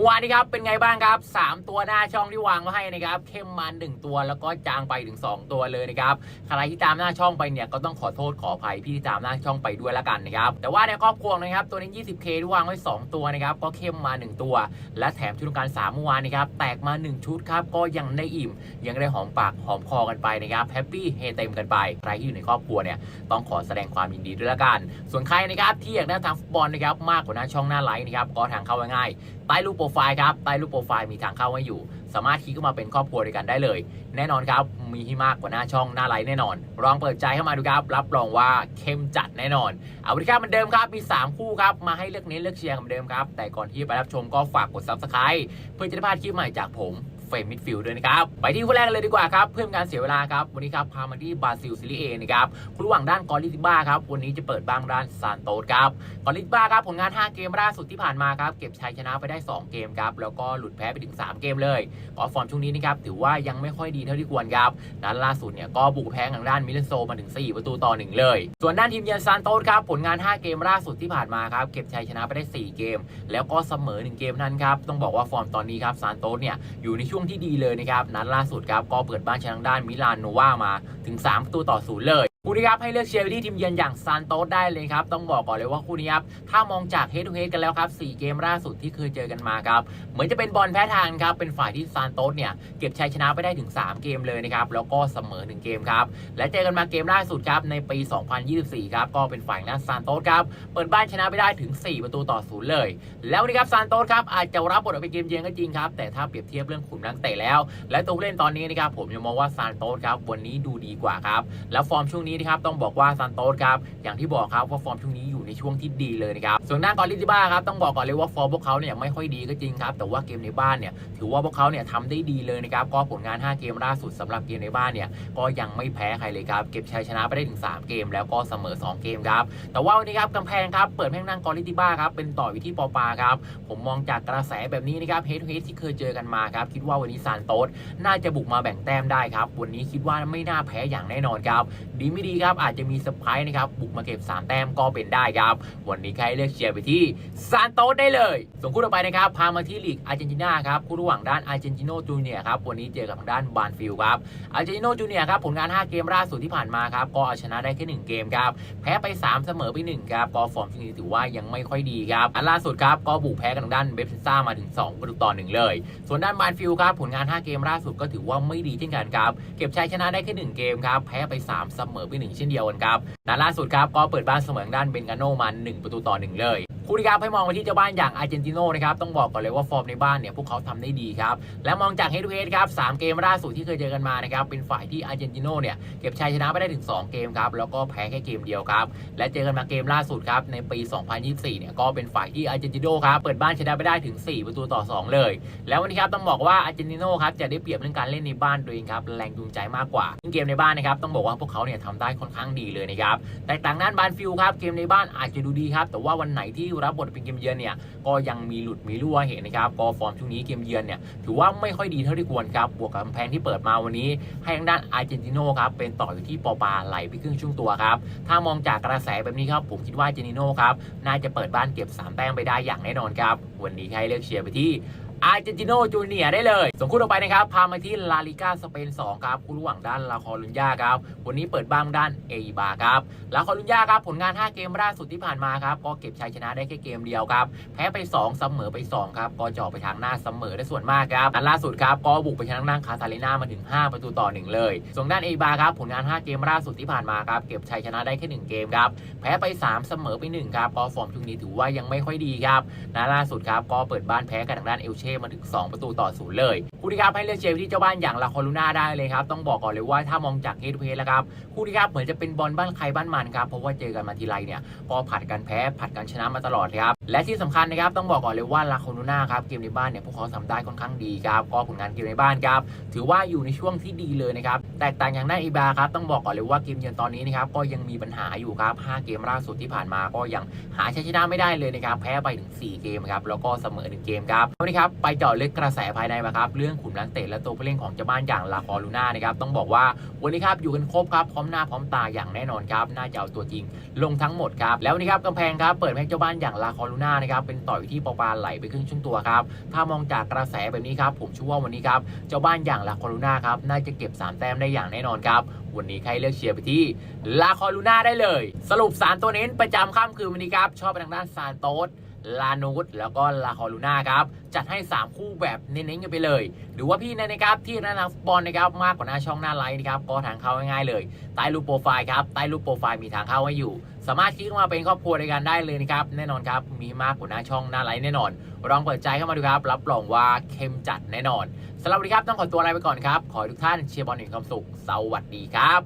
มื่อวานนี้ครับเป็นไงบ้างครับ 3 ตัวหน้าช่องที่วางมาให้นะครับเข้มมัน1ตัวแล้วก็จางไปถึง 2 ตัวเลยนะครับใครที่ตามหน้าช่องไปเนี่ยก็ต้องขอโทษขออภัยพี่ที่ตามหน้าช่องไปด้วยละกันนะครับแต่ว่าในครอบครัวนะครับตัวนี้ 20K ที่วางไว้ 2 ตัวนะครับก็เข้มมา 1 ตัว และแถมชุดการ3เมื่อวานนะครับแตกมา 1 ชุดครับก็ยังได้อิ่ม ยังได้หอมปากหอมคอกันไปนะครับแฮปปี้เฮเต็มกันไปใครที่อยู่ในครอบครัวเนี่ยต้องขอแสดงความยินดีด้วยละกัน ส่วนใครนะครับที่อยากได้ทางฟุตบอลนะครับมากกว่าหน้าช่องหน้าไลน์นะครับก็ทางเข้าง่ายใต้รูปโปรไฟล์ครับใต้รูปโปรไฟล์มีทางเข้าไว้อยู่ สามารถคลิกเข้ามาเป็นครอบครัวด้วยกันได้เลย แน่นอนครับ มีที่มากกว่าหน้าช่องหน้าไลน์แน่นอน ลองเปิดใจเข้ามาดูครับ รับรองว่าเข้มจัดแน่นอน เอาวันนี้ครับเหมือนเดิมครับ มี 3 คู่ครับ มาให้เลือกเน้นเลือกเชียร์เหมือนเดิมครับ แต่ก่อนที่ไปรับชมก็ฝากกดซับสไคร b e เพื่อจะได้พลาดคลิปใหม่จากผม เฟรมมิดฟิลด์ด้วยนะครับ ไปที่คู่แรกกันเลยดีกว่าครับ เพื่อการเสียเวลาครับ วันนี้ครับ พามาที่บราซิลซีรีส์เอนะครับคู่ระหว่างด้านกอริติบ้าครับ วันนี้จะเปิดบ้างด้านซานโตสครับกอริติบ้าครับ ผลงาน 5 เกมล่าสุดที่ผ่านมาครับ เก็บชัยชนะไปได้ 2 เกมครับ แล้วก็หลุดแพ้ไปถึง 3 เกมเลยขอฟอร์มช่วงนี้นะครับ ถือว่ายังไม่ค่อยดีเท่าที่ควรครับด้านล่าสุดเนี่ย ก็บุกแพ้ทางด้านมิเลนโซมาถึง 4 ประตูต่อ 1 เลย ส่วนด้านทีมเยือนซานโตสครับ ผลงาน 5 เกมล่าสุดที่ผ่านมาครับ เก็บชัยชนะไปได้ 4 เกม แล้วก็เสมอ 1 เกมนั้นครับ ต้องบอกว่าฟอร์มตอนนี้ครับซานโตสเนี่ยอยู่ในช่วงช่วงที่ดีเลยนะครับนัดล่าสุดครับก็เปิดบ้านชนะทางด้านมิลานโนวามาถึง3ประตูต่อศูนย์เลย คู่นี้ครับให้เลือกเชียร์ไปที่ทีมเยือนอย่างซานโตสได้เลยครับ ต้องบอกก่อนเลยว่าคู่นี้ครับ ถ้ามองจากเฮดทูเฮดกันแล้วครับ 4 เกมล่าสุดที่เคยเจอกันมาครับ เหมือนจะเป็นบอลแพ้ทางครับ เป็นฝ่ายที่ซานโตสเนี่ย เก็บชัยชนะไปได้ถึง 3 เกมเลยนะครับ แล้วก็เสมอ 1 เกมครับ และเจอกันมาเกมล่าสุดครับ ในปี 2024 ครับ ก็เป็นฝ่ายหน้าซานโตสครับ เปิดบ้านชนะไปได้ถึง 4 ประตูต่อศูนย์เลย แล้วนนี้ครับซานโตสครับอาจจะรับบทเป็นเกมเยือนก็จริงครับ แต่ถ้าเปรียบเทียบเรื่องขุมนักเตะแล้ว และตัวผู้เล่นตอนนี้นะครับผมยังมองว่าซานโตสครับวันนี้ดูดีกว่าครับแล้วฟอร์มช่วงนี้นะครับต้องบอกว่าซานโตสครับอย่างที่บอกครับว่าฟอร์มช่วงนี้อยู่ในช่วงที่ดีเลยนะครับส่วนด้านกอริติบ้าครับต้องบอกก่อนเลยว่าฟอร์มพวกเขาเนี่ยไม่ค่อยดีก็จริงครับแต่ว่าเกมในบ้านเนี่ยถือว่าพวกเขาเนี่ยทำได้ดีเลยนะครับก็ผลงาน 5 เกมล่าสุดสำหรับเกมในบ้านเนี่ยก็ยังไม่แพ้ใครเลยครับเก็บชัยชนะไปได้ถึง 3 เกม แล้วก็เสมอ 2 เกมครับแต่ว่าวันนี้ครับกำแพงครับเปิดแพ่งนั่งกอริติบ้าครับเป็นต่ออยู่ที่ปอปาครับผมมองจากกระแสแบบนี้นะครับเฮดทูเฮดที่เคยเจอกันมาครับคิดว่าวันนี้ซานโตสน่าจะบุกมาแบ่งแต้มได้ครับวันนี้คิดว่าไม่น่าแพ้อย่างแน่นอนครับดีไม่ดีครับอาจจะมีเซอร์ไพรส์นะครับบุกมาเก็บ 3 แต้มก็เป็นได้ครับ วันนี้ใครเลือกเชียร์ไปที่ซานโตสได้เลย ส่วนคู่ต่อไปนะครับพามาที่ลีกอาร์เจนตินาครับคู่ระหว่างด้านอาร์เจนติโนจูเนียครับวันนี้เจอกับทางด้านบานฟิลครับอาร์เจนติโนจูเนียครับผลงาน 5 เกมล่าสุดที่ผ่านมาครับก็เอาชนะได้แค่1เกมครับแพ้ไป 3 เสมอไป1ครับก็ฟอร์มช่วงนี้ถือว่ายังไม่ค่อยดีครับอันล่าสุดครับก็บุกแพ้กับทางด้านเบฟซ่ามาถึง2ประตูต่อ1เลย ส่วนด้านบานฟิลครับผลงาน 5 เกมล่าสุดก็ถือว่าไม่ดีเช่นกันครับเก็บชัยชนะได้แค่1เกมครับแพ้ไป 3 เสมอวันหนึ่งเช่นเดียวกันครับนัดล่าสุดครับก็เปิดบ้านเสมอทางด้านเบนกาโนมา1ประตูต่อ1เลย คู่นี้ครับให้มองไปที่เจ้าบ้านอย่างอาร์เจนติโนนะครับต้องบอกก่อนเลยว่าฟอร์มในบ้านเนี่ยพวกเขาทำได้ดีครับและมองจากเฮดทูเฮดครับสามเกมล่าสุดที่เคยเจอกันมานะครับเป็นฝ่ายที่อาร์เจนติโนเนี่ยเก็บชัยชนะไปได้ถึง 2 เกมครับแล้วก็แพ้แค่เกมเดียวครับและเจอกันมาเกมล่าสุดครับในปี 2024 เนี่ยก็เป็นฝ่ายที่อาร์เจนติโนครับเปิดบ้านชนะไปได้ถึง 4 ประตูต่อ 2 เลย แล้ววันนี้ครับต้องบอกว่าอาร์เจนติโนครับจะได้เปรียบเรื่องการเล่นในบ้านตัวเองครับแรงจูงใจมากกว่าเกมในบ้านนะครับต้องบอกว่าพวกเขาเนี่ยทำได้ค่อนข้างดีเลยนะครับแต่ต่างด้านบานฟิลครับเกมในบ้านอาจจะดูดีครับแต่ว่าวันไหนที่รับบทเป็นเกมเยือนเนี่ยก็ยังมีหลุดมีรั่วเห็นนะครับก็ฟอร์มช่วงนี้เกมเยือนเนี่ยถือว่าไม่ค่อยดีเท่าที่ควรครับบวกกับกำแพงที่เปิดมาวันนี้ ให้ทางด้านอาร์เจนติโนครับเป็นต่ออยู่ที่ปอปาไหลไปครึ่งช่วงตัวครับถ้ามองจากกระแสแบบนี้ครับผมคิดว่าเจนิโนครับน่าจะเปิดบ้านเก็บสามแต้มไปได้อย่างแน่นอนครับวันนี้ให้เลือกเชียร์ไปที่ อาร์เจนติโนจูเนียได้เลย ส่วนคู่ต่อไปนะครับ พามาที่ลาลิกาสเปน 2 ครับ คู่ระหว่างด้านลาคอลุนยาครับ วันนี้เปิดบ้านด้านเอบาครับ ลาคอลุนยาครับ ผลงาน 5 เกมล่าสุดที่ผ่านมาครับ ก็เก็บชัยชนะได้แค่เกมเดียวครับ แพ้ไป 2 เสมอไป 2 ครับ ก็เจาะไปทางหน้าเสมอได้ส่วนมากครับอันล่าสุดครับ ก็บุกไปชนะทางด้านคาซาเลนามาถึง 5 ประตูต่อ 1 เลย ส่วนด้านเอบาครับ ผลงาน 5 เกมล่าสุดที่ผ่านมาครับ เก็บชัยชนะได้แค่ 1 เกมครับ แพ้ไป 3 เสมอไป 1 ครับ ก็ฟอร์มช่วงนี้ถือว่ายังไม่ค่อยดีครับนัดล่าสุดครับ ก็เปิดบ้านแพ้กับทางด้านเอลเชมาถึง 2 ประตูต่อศูนย์เลยคู่ที่ครับให้เลือกเชียร์ที่เจ้าบ้านอย่างลาคอลูน่าได้เลยครับต้องบอกก่อนเลยว่าถ้ามองจากเฮดเพแล้วครับคู่ที่ครับเหมือนจะเป็นบอลบ้านใครบ้านมันครับเพราะว่าเจอกันมาทีไรเนี่ยพอผัดกันแพ้ผัดกันชนะมาตลอดครับ และที่สำคัญนะครับต้องบอกก่อนเลยว่าลาคอลูน่าครับเกมในบ้านเนี่ยพวกเขาทำได้ค่อนข้างดีครับก็ผลงานเกมในบ้านครับถือว่าอยู่ในช่วงที่ดีเลยนะครับแตกต่างอย่างด้านอีบาครับต้องบอกก่อนเลยว่าเกมเยือนตอนนี้นะครับก็ยังมีปัญหาอยู่ครับ 5 เกมล่าสุดที่ผ่านมาก็ยังหาชัยชนะไม่ได้เลยนะครับแพ้ไปถึง 4 เกมครับแล้วก็เสมอ1เกมครับวันนี้ครับไปเจาะลึกกระแสภายในมาครับเรื่องขุมนักเตะและตัวผู้เล่นของเจ้าบ้านอย่างลาคอลูน่านะครับต้องบอกว่าวันนี้ครับอยู่กันครบครับพร้อมหน้าพร้อมตาอย่างแน่นอนครับน่าจะเอาตัวจริง ลงทั้งหมดครับแล้ววันนี้ครับกำแพงครับเปิดให้เจ้าบ้านอย่างลาคอลูน่านะครับเป็นต่อยที่ปอปาไหลไปครึ่งช่วงตัวครับถ้ามองจากกระแสแบบนี้ครับผมเชื่อว่าวันนี้ครับเจ้าบ้านอย่างลาคอลูน่าครับน่าจะเก็บ 3 แต้มได้อย่างแน่นอนครับวันนี้ใครเลือกเชียร์ไปที่ลาคอลูน่าได้เลย สรุป 3 ตัวเน้นประจำค่ำคืนวันนี้ครับชอบไปทางด้านซานโตส ลานูสแล้วก็ลาคอลูน่าครับ จัดให้ 3 คู่แบบเน้นๆกันไปเลย หรือว่าพี่นะครับที่ร้านนักบอลนะครับมากกว่าหน้าช่องหน้าไลน์นะครับก็ทางเข้าง่ายๆเลย ใต้รูปโปรไฟล์ครับใต้รูปโปรไฟล์มีทางเข้าให้อยู่ สามารถคลิกมาเป็นครอบครัวด้วยกันได้เลยนะครับแน่นอนครับมีมากกว่าหน้าช่องหน้าไลน์แน่นอนลองเปิดใจเข้ามาดูครับ รับรองว่าเข้มจัดแน่นอนสำหรับวันนี้ครับต้องขอตัวลาไปก่อนครับขอทุกท่านเชียร์บอลอย่างมีความสุข สวัสดีครับ